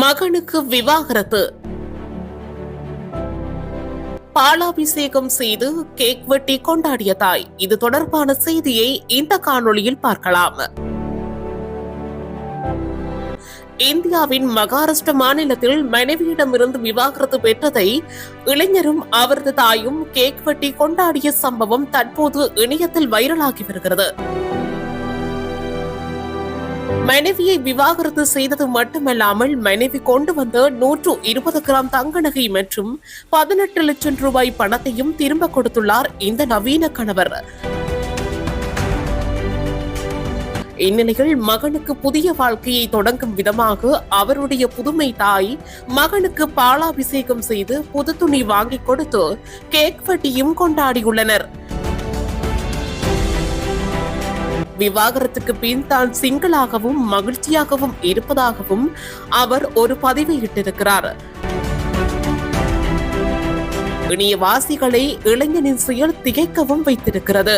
மகனுக்கு விவாகரத்து. பாலாபிஷேகம் செய்து கேக் வெட்டி கொண்டாடிய தாய். இது தொடர்பான செய்தியை இந்த காணொளியில் பார்க்கலாம். இந்தியாவின் மகாராஷ்டிர மாநிலத்தில் மனைவியிடமிருந்து விவாகரத்து பெற்றதை இளைஞரும் அவரது தாயும் கேக் வெட்டி கொண்டாடிய சம்பவம் தற்போது இணையத்தில் வைரலாகி வருகிறது. மனைவியை விவாகரத்து செய்தது மட்டுமல்லாமல் மனைவி கொண்டு வந்த நூற்று இருபது கிராம் தங்க நகை மற்றும் பதினெட்டு லட்சம் ரூபாய் பணத்தையும் திரும்ப கொடுத்துள்ளார் இந்த நவீன கணவர். இந்நிலையில் மகனுக்கு புதிய வாழ்க்கையை தொடங்கும் விதமாக அவருடைய புதுமை தாய் மகனுக்கு பாலாபிஷேகம் செய்து புது துணி வாங்கி கொடுத்து கேக் வட்டியும் கொண்டாடியுள்ளனர். விவாகரத்துக்கு பின் தான் சிங்கிளாகவும் மகிழ்ச்சியாகவும் இருப்பதாகவும் அவர் ஒரு பதிவை இட்டிருக்கிறார். இணையவாசிகளை இளைஞனின் செயல் திகைக்கவும் வைத்திருக்கிறது.